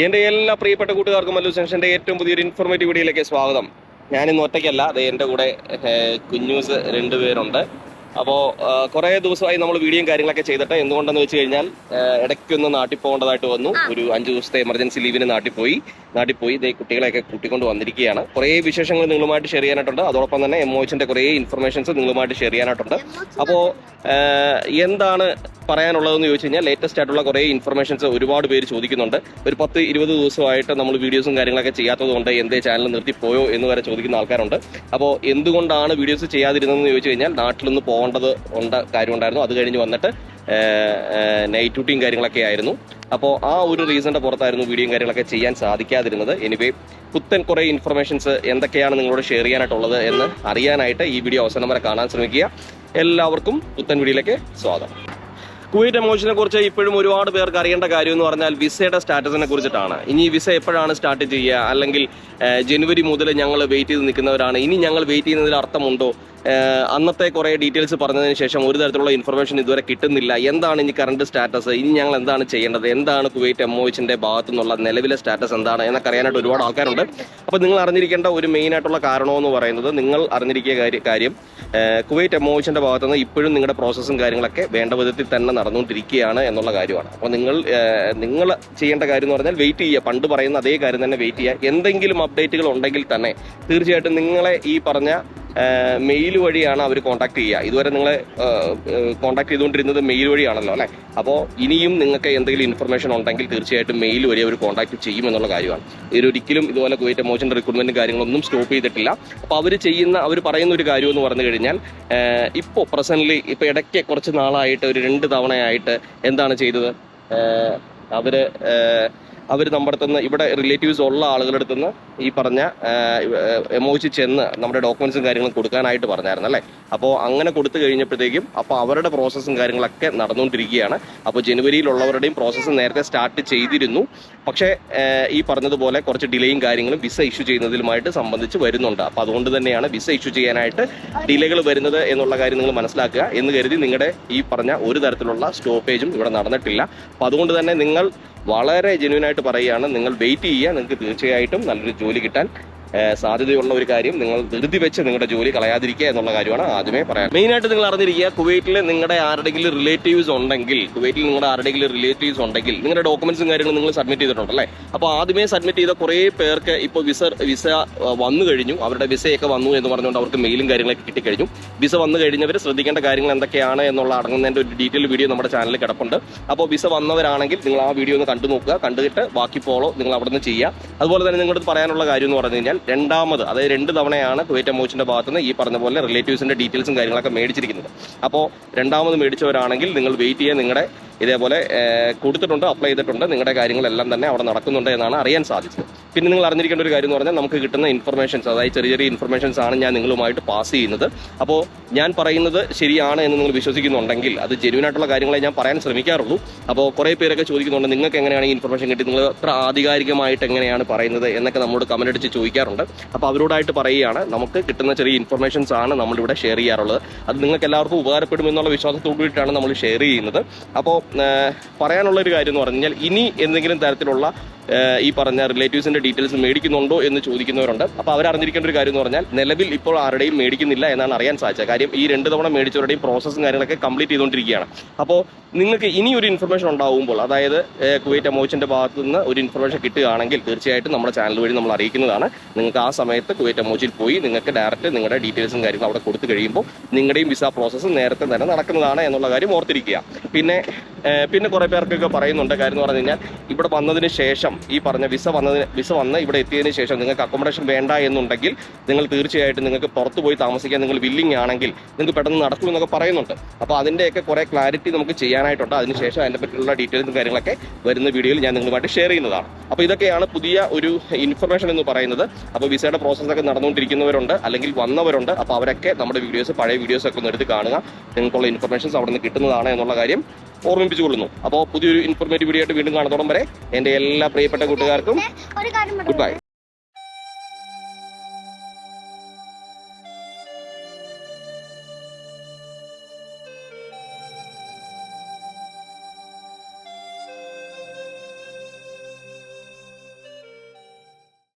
എന്റെ എല്ലാ പ്രിയപ്പെട്ട കൂട്ടുകാർക്കും മല്ലു സെൻഷന്റെ ഏറ്റവും പുതിയൊരു ഇൻഫോർമേറ്റീവ് വീഡിയോയിലേക്ക് സ്വാഗതം. ഞാൻ ഇന്ന് ഒറ്റയ്ക്കല്ല അത് എന്റെ കൂടെ കുഞ്ഞൂസ് കുഞ്ഞൂസ് രണ്ടുപേരുണ്ട് അപ്പോൾ കുറേ ദിവസമായി നമ്മൾ വീഡിയോയും കാര്യങ്ങളൊക്കെ ചെയ്തിട്ട് എന്തുകൊണ്ടെന്ന് വെച്ച് കഴിഞ്ഞാൽ ഇടയ്ക്കൊന്ന് നാട്ടിൽ പോകേണ്ടതായിട്ട് വന്നു. ഒരു അഞ്ച് ദിവസത്തെ എമർജൻസി ലീവിന് നാട്ടിൽ പോയി. നാട്ടിൽ പോയി ഇതേ കുട്ടികളെയൊക്കെ കൂട്ടിക്കൊണ്ട് വന്നിരിക്കുകയാണ്. കുറേ വിശേഷങ്ങൾ നിങ്ങളുമായിട്ട് ഷെയർ ചെയ്യാനായിട്ടുണ്ട്. അതോടൊപ്പം തന്നെ എംഒച്ചിന്റെ കുറേ ഇൻഫർമേഷൻസ് നിങ്ങളുമായിട്ട് ഷെയർ ചെയ്യാനായിട്ടുണ്ട്. അപ്പോൾ എന്താണ് പറയാനുള്ളതെന്ന് ചോദിച്ചു കഴിഞ്ഞാൽ ലേറ്റസ്റ്റ് ആയിട്ടുള്ള കുറേ ഇൻഫർമേഷൻസ് ഒരുപാട് പേര് ചോദിക്കുന്നുണ്ട്. ഒരു പത്ത് ഇരുപത് ദിവസമായിട്ട് നമ്മൾ വീഡിയോസും കാര്യങ്ങളൊക്കെ ചെയ്യാത്തത് കൊണ്ട് എന്തേ ചാനൽ നിർത്തിപ്പോയോ എന്ന് വരെ ചോദിക്കുന്ന ആൾക്കാരുണ്ട്. അപ്പോൾ എന്തുകൊണ്ടാണ് വീഡിയോസ് ചെയ്യാതിരുന്നതെന്ന് ചോദിച്ചു കഴിഞ്ഞാൽ നാട്ടിലൊന്ന് പോകേണ്ടത് ഉണ്ട് കാര്യമുണ്ടായിരുന്നു. അത് കഴിഞ്ഞ് വന്നിട്ട് നൈറ്റ് ഡ്യൂട്ടിയും കാര്യങ്ങളൊക്കെ ആയിരുന്നു. അപ്പോൾ ആ ഒരു റീസണിന്റെ പുറത്തായിരുന്നു വീഡിയോയും കാര്യങ്ങളൊക്കെ ചെയ്യാൻ സാധിക്കാതിരുന്നത്. എനിവേ പുത്തൻ കുറേ ഇൻഫർമേഷൻസ് എന്തൊക്കെയാണ് നിങ്ങളോട് ഷെയർ ചെയ്യാനായിട്ടുള്ളത് എന്ന് അറിയാനായിട്ട് ഈ വീഡിയോ അവസാനം വരെ കാണാൻ ശ്രമിക്കുക. എല്ലാവർക്കും പുത്തൻ വീഡിയോയിലേക്ക് സ്വാഗതം. കുവൈറ്റ് എമോഷനെ കുറിച്ച് ഇപ്പോഴും ഒരുപാട് പേർക്ക് അറിയേണ്ട കാര്യം എന്ന് പറഞ്ഞാൽ വിസയുടെ സ്റ്റാറ്റസിനെ കുറിച്ചിട്ടാണ്. ഇനി വിസ എപ്പോഴാണ് സ്റ്റാർട്ട് ചെയ്യുക? അല്ലെങ്കിൽ ജനുവരി മുതൽ ഞങ്ങൾ വെയിറ്റ് ചെയ്ത് നിൽക്കുന്നവരാണ്. ഇനി ഞങ്ങൾ വെയിറ്റ് ചെയ്യുന്നതിൽ അർത്ഥമുണ്ടോ? അന്നത്തെ കുറേ ഡീറ്റെയിൽസ് പറഞ്ഞതിന് ശേഷം ഒരു തരത്തിലുള്ള ഇൻഫർമേഷൻ ഇതുവരെ കിട്ടുന്നില്ല. എന്താണ് ഇനി കറണ്ട് സ്റ്റാറ്റസ് ഇനി ഞങ്ങൾ എന്താണ് ചെയ്യേണ്ടത്? എന്താണ് കുവൈറ്റ് എം ഒച്ചിന്റെ ഭാഗത്തു നിന്നുള്ള നിലവിലെ സ്റ്റാറ്റസ് എന്താണ് എന്നൊക്കെ അറിയാനായിട്ട് ഒരുപാട് ആൾക്കാരുണ്ട്. അപ്പോൾ നിങ്ങൾ അറിഞ്ഞിരിക്കേണ്ട ഒരു മെയിൻ ആയിട്ടുള്ള കാരണമെന്ന് പറയുന്നത് നിങ്ങൾ അറിഞ്ഞിരിക്കുക കാര്യം കുവൈറ്റ് കുവൈറ്റ് എമോഷന്റെ ഭാഗത്തു നിന്ന് ഇപ്പോഴും നിങ്ങളുടെ പ്രോസസ്സും കാര്യങ്ങളൊക്കെ വേണ്ട വിധത്തിൽ തന്നെ നടന്നുകൊണ്ടിരിക്കുകയാണ് എന്നുള്ള കാര്യമാണ്. അപ്പോൾ നിങ്ങൾ നിങ്ങൾ ചെയ്യേണ്ട കാര്യം എന്ന് പറഞ്ഞാൽ വെയിറ്റ് ചെയ്യുക. പണ്ട് പറയുന്ന അതേ കാര്യം തന്നെ വെയിറ്റ് ചെയ്യുക. എന്തെങ്കിലും അപ്ഡേറ്റുകൾ ഉണ്ടെങ്കിൽ തന്നെ തീർച്ചയായിട്ടും നിങ്ങളെ ഈ പറഞ്ഞ മെയിൽ വഴിയാണ് അവർ കോൺടാക്ട് ചെയ്യുക. ഇതുവരെ നിങ്ങളെ കോൺടാക്ട് ചെയ്തുകൊണ്ടിരുന്നത് മെയിൽ വഴിയാണല്ലോ അല്ലേ? അപ്പോൾ ഇനിയും നിങ്ങൾക്ക് എന്തെങ്കിലും ഇൻഫർമേഷൻ ഉണ്ടെങ്കിൽ തീർച്ചയായിട്ടും മെയിൽ വഴി അവർ കോൺടാക്ട് ചെയ്യും എന്നുള്ള കാര്യമാണ്. ഇതൊരിക്കലും ഇതുപോലെ കുവൈറ്റ് എമോഷന്റെ റിക്രൂട്ട്മെന്റ് കാര്യങ്ങളൊന്നും സ്റ്റോപ്പ് ചെയ്തിട്ടില്ല. അപ്പോൾ അവർ ചെയ്യുന്ന അവർ പറയുന്ന ഒരു കാര്യം എന്ന് പറഞ്ഞു കഴിഞ്ഞാൽ ഇപ്പോൾ പ്രസന്റ്ലി ഇപ്പോൾ ഇടയ്ക്ക് കുറച്ച് നാളായിട്ട് ഒരു രണ്ട് തവണയായിട്ട് എന്താണ് ചെയ്തത്? അവർ അവർ നമ്മുടെ അടുത്തുനിന്ന് ഇവിടെ റിലേറ്റീവ്സ് ഉള്ള ആളുകളുടെ അടുത്തുനിന്ന് ഈ പറഞ്ഞ എമോജി ചെന്ന് നമ്മുടെ ഡോക്യുമെന്റ്സും കാര്യങ്ങളും കൊടുക്കാനായിട്ട് പറഞ്ഞായിരുന്നു അല്ലേ? അപ്പോൾ അങ്ങനെ കൊടുത്തു കഴിഞ്ഞപ്പോഴത്തേക്കും അപ്പോൾ അവരുടെ പ്രോസസ്സും കാര്യങ്ങളൊക്കെ നടന്നുകൊണ്ടിരിക്കുകയാണ്. അപ്പോൾ ജനുവരിയിലുള്ളവരുടെയും പ്രോസസ്സ് നേരത്തെ സ്റ്റാർട്ട് ചെയ്തിരുന്നു. പക്ഷേ ഈ പറഞ്ഞതുപോലെ കുറച്ച് ഡിലേയും കാര്യങ്ങളും വിസ ഇഷ്യൂ ചെയ്യുന്നതിലുമായിട്ട് സംബന്ധിച്ച് വരുന്നുണ്ട്. അപ്പോൾ അതുകൊണ്ട് തന്നെയാണ് വിസ ഇഷ്യൂ ചെയ്യാനായിട്ട് ഡിലേകൾ വരുന്നത് എന്നുള്ള കാര്യം നിങ്ങൾ മനസ്സിലാക്കുക എന്ന് കരുതി നിങ്ങളുടെ ഈ പറഞ്ഞ ഒരു തരത്തിലുള്ള സ്റ്റോപ്പേജും ഇവിടെ നടന്നിട്ടില്ല. അപ്പോൾ അതുകൊണ്ട് തന്നെ നിങ്ങൾ വളരെ ജെന്യൂനായിട്ട് പറയുകയാണ്. നിങ്ങൾ വെയിറ്റ് ചെയ്യുക. നിങ്ങൾക്ക് തീർച്ചയായിട്ടും നല്ലൊരു ജോലി കിട്ടാൻ സാധ്യതയുള്ള ഒരു കാര്യം. നിങ്ങൾ ധൃതി വെച്ച് നിങ്ങളുടെ ജോലി കളയാതിരിക്കുക എന്നുള്ള കാര്യമാണ് ആദ്യമേ പറയാൻ. മെയിൻ ആയിട്ട് നിങ്ങൾ അറിഞ്ഞിരിക്കുക കുവൈറ്റിൽ നിങ്ങളുടെ ആരുടെങ്കിലും റിലേറ്റീവ്സ് ഉണ്ടെങ്കിൽ കുവൈറ്റിൽ നിങ്ങളുടെ ആരുടെങ്കിലും റിലേറ്റീവ്സ് ഉണ്ടെങ്കിൽ നിങ്ങളുടെ ഡോക്യുമെന്റ്സും കാര്യങ്ങളും നിങ്ങൾ സബ്മിറ്റ് ചെയ്തിട്ടുണ്ട് അല്ലേ? അപ്പോൾ ആദ്യമേ സബ്മിറ്റ് ചെയ്ത കുറേ പേർക്ക് ഇപ്പോൾ വിസ വിസ വന്നു കഴിഞ്ഞു. അവരുടെ വിസയൊക്കെ വന്നു എന്ന് പറഞ്ഞുകൊണ്ട് അവർക്ക് മെയിലും കാര്യങ്ങളൊക്കെ കിട്ടിക്കഴിഞ്ഞു. വിസ വന്നു കഴിഞ്ഞവർ ശ്രദ്ധിക്കേണ്ട കാര്യങ്ങൾ എന്തൊക്കെയാണ് എന്നുള്ള അടങ്ങുന്നതിന്റെ ഒരു ഡീറ്റെയിൽ വീഡിയോ നമ്മുടെ ചാനലിൽ കിടപ്പുണ്ട്. അപ്പോൾ വിസ വന്നവരാണെങ്കിൽ നിങ്ങൾ ആ വീഡിയോ ഒന്ന് കണ്ടു നോക്കുക കണ്ടിട്ട് ബാക്കി ഫോളോ നിങ്ങൾ അവിടെ നിന്ന് ചെയ്യുക. അതുപോലെ തന്നെ നിങ്ങളോട് പറയാനുള്ള കാര്യം എന്ന് പറഞ്ഞു കഴിഞ്ഞാൽ രണ്ടാമത് അതായത് രണ്ട് തവണയാണ് കുവൈറ്റ് എമോച്ചിന്റെ ഭാഗത്തുനിന്ന് ഈ പറഞ്ഞ പോലെ റിലേറ്റീവ്സിന്റെ ഡീറ്റെയിൽസും കാര്യങ്ങളൊക്കെ മേടിച്ചിരിക്കുന്നത്. അപ്പോൾ രണ്ടാമത് മേടിച്ചവരാണെങ്കിൽ നിങ്ങൾ വെയിറ്റ് ചെയ്യാൻ നിങ്ങളുടെ ഇതേപോലെ കൊടുത്തിട്ടുണ്ട് അപ്ലൈ ചെയ്തിട്ടുണ്ട്. നിങ്ങളുടെ കാര്യങ്ങളെല്ലാം തന്നെ അവിടെ നടക്കുന്നുണ്ട് എന്നാണ് അറിയാൻ സാധിച്ചത്. പിന്നെ നിങ്ങൾ അറിഞ്ഞിരിക്കേണ്ട ഒരു കാര്യം എന്ന് പറഞ്ഞാൽ നമുക്ക് കിട്ടുന്ന ഇൻഫർമേഷൻസ് അതായത് ചെറിയ ചെറിയ ഇൻഫർമേഷൻസ് ആണ് ഞാൻ നിങ്ങളുമായിട്ട് പാസ് ചെയ്യുന്നത്. അപ്പോൾ ഞാൻ പറയുന്നത് ശരിയാണ് എന്ന് നിങ്ങൾ വിശ്വസിക്കുന്നുണ്ടെങ്കിൽ അത് ജെന്യൂൻ ആയിട്ടുള്ള കാര്യങ്ങളെ ഞാൻ പറയാൻ ശ്രമിക്കാറുള്ളൂ. അപ്പോൾ കുറേ പേരൊക്കെ ചോദിക്കുന്നുണ്ട് നിങ്ങൾക്ക് എങ്ങനെയാണ് ഈ ഇൻഫർമേഷൻ കിട്ടി നിങ്ങൾ അത്ര ആധികാരികമായിട്ട് എങ്ങനെയാണ് പറയുന്നത്? എന്നൊക്കെ നമ്മോട് കമന്റ് അടിച്ച് ചോദിക്കാറുണ്ട്. അപ്പോൾ അവരോടായിട്ട് പറയുകയാണ് നമുക്ക് കിട്ടുന്ന ചെറിയ ഇൻഫർമേഷൻസ് ആണ് നമ്മളിവിടെ ഷെയർ ചെയ്യാറുള്ളത്. അത് നിങ്ങൾക്ക് എല്ലാവർക്കും ഉപകാരപ്പെടുമെന്നുള്ള വിശ്വാസത്തോടു കൂടിയിട്ടാണ് നമ്മൾ ഷെയർ ചെയ്യുന്നത്. അപ്പോൾ പറയാനുള്ള ഒരു കാര്യം എന്ന് പറഞ്ഞാൽ ഇനി എന്തെങ്കിലും തരത്തിലുള്ള ഈ പറഞ്ഞ റിലേറ്റീവ്സിന്റെ ഡീറ്റെയിൽസ് മേടിക്കുന്നുണ്ടോ എന്ന് ചോദിക്കുന്നവരുണ്ട്. അപ്പോൾ അവരറിഞ്ഞിരിക്കേണ്ട ഒരു കാര്യം എന്ന് പറഞ്ഞാൽ നിലവിൽ ഇപ്പോൾ ആരുടെയും മേടിക്കുന്നില്ല എന്നാണ് അറിയാൻ സാധിച്ചത്. കാര്യം ഈ രണ്ട് തവണ മേടിച്ചവരുടെയും പ്രോസസ്സും കാര്യങ്ങളൊക്കെ കംപ്ലീറ്റ് ചെയ്തുകൊണ്ടിരിക്കുകയാണ്. അപ്പോൾ നിങ്ങൾക്ക് ഇനി ഒരു ഇൻഫർമേഷൻ ഉണ്ടാവുമ്പോൾ അതായത് കുവൈറ്റ് എമോച്ചിന്റെ ഭാഗത്ത് നിന്ന് ഒരു ഇൻഫർമേഷൻ കിട്ടുകയാണെങ്കിൽ തീർച്ചയായിട്ടും നമ്മുടെ ചാനൽ വഴി നമ്മൾ അറിയിക്കുന്നതാണ്. നിങ്ങൾക്ക് ആ സമയത്ത് കുവൈറ്റ് എമോച്ചിൽ പോയി നിങ്ങൾക്ക് ഡയറക്റ്റ് നിങ്ങളുടെ ഡീറ്റെയിൽസും കാര്യങ്ങളും അവിടെ കൊടുത്തു കഴിയുമ്പോൾ നിങ്ങളുടെയും വിസ പ്രോസസ്സ് നേരത്തെ തന്നെ നടക്കുന്നതാണ് എന്നുള്ള കാര്യം ഓർത്തിരിക്കുക. പിന്നെ പിന്നെ കുറെ പേർക്കൊക്കെ പറയുന്നുണ്ട്. കാര്യം എന്ന് പറഞ്ഞു കഴിഞ്ഞാൽ ഇവിടെ വന്നതിന് ശേഷം ഈ പറഞ്ഞ വിസ വന്നതിന് വിസ വന്ന് ഇവിടെ എത്തിയതിന് ശേഷം നിങ്ങൾക്ക് അക്കോമഡേഷൻ വേണ്ട എന്നുണ്ടെങ്കിൽ നിങ്ങൾ തീർച്ചയായിട്ടും നിങ്ങൾക്ക് പുറത്ത് പോയി താമസിക്കാൻ നിങ്ങൾ വില്ലിങ് ആണെങ്കിൽ നിങ്ങൾക്ക് പെട്ടെന്ന് നടക്കും എന്നൊക്കെ പറയുന്നുണ്ട്. അപ്പോൾ അതിന്റെയൊക്കെ കുറേ ക്ലാരിറ്റി നമുക്ക് ചെയ്യാനായിട്ടുണ്ട്. അതിനുശേഷം അതിനെ പറ്റിയുള്ള ഡീറ്റെയിൽസും കാര്യങ്ങളൊക്കെ വരുന്ന വീഡിയോയിൽ ഞാൻ നിങ്ങളുമായിട്ട് ഷെയർ ചെയ്യുന്നതാണ്. അപ്പോൾ ഇതൊക്കെയാണ് പുതിയ ഒരു ഇൻഫർമേഷൻ എന്ന് പറയുന്നത്. അപ്പോൾ വിസയുടെ പ്രോസസ്സൊക്കെ നടന്നുകൊണ്ടിരിക്കുന്നവരുണ്ട് അല്ലെങ്കിൽ വന്നവരുണ്ട്. അപ്പോൾ അവരൊക്കെ നമ്മുടെ വീഡിയോസ് പഴയ വീഡിയോസൊക്കെ ഒന്ന് എടുത്ത് കാണുക. നിങ്ങൾക്കുള്ള ഇൻഫർമേഷൻസ് അവിടെ നിന്ന് കിട്ടുന്നതാണ് എന്നുള്ള കാര്യം ഓർമ്മിപ്പിച്ചുകൊള്ളുന്നു. അപ്പോൾ പുതിയൊരു ഇൻഫോർമേറ്റീവ് വീഡിയോ ആയിട്ട് വീണ്ടും കാണുന്നതോടം വരെ എന്റെ എല്ലാ പ്രിയപ്പെട്ട കൂട്ടുകാർക്കും ഗുഡ് ബൈ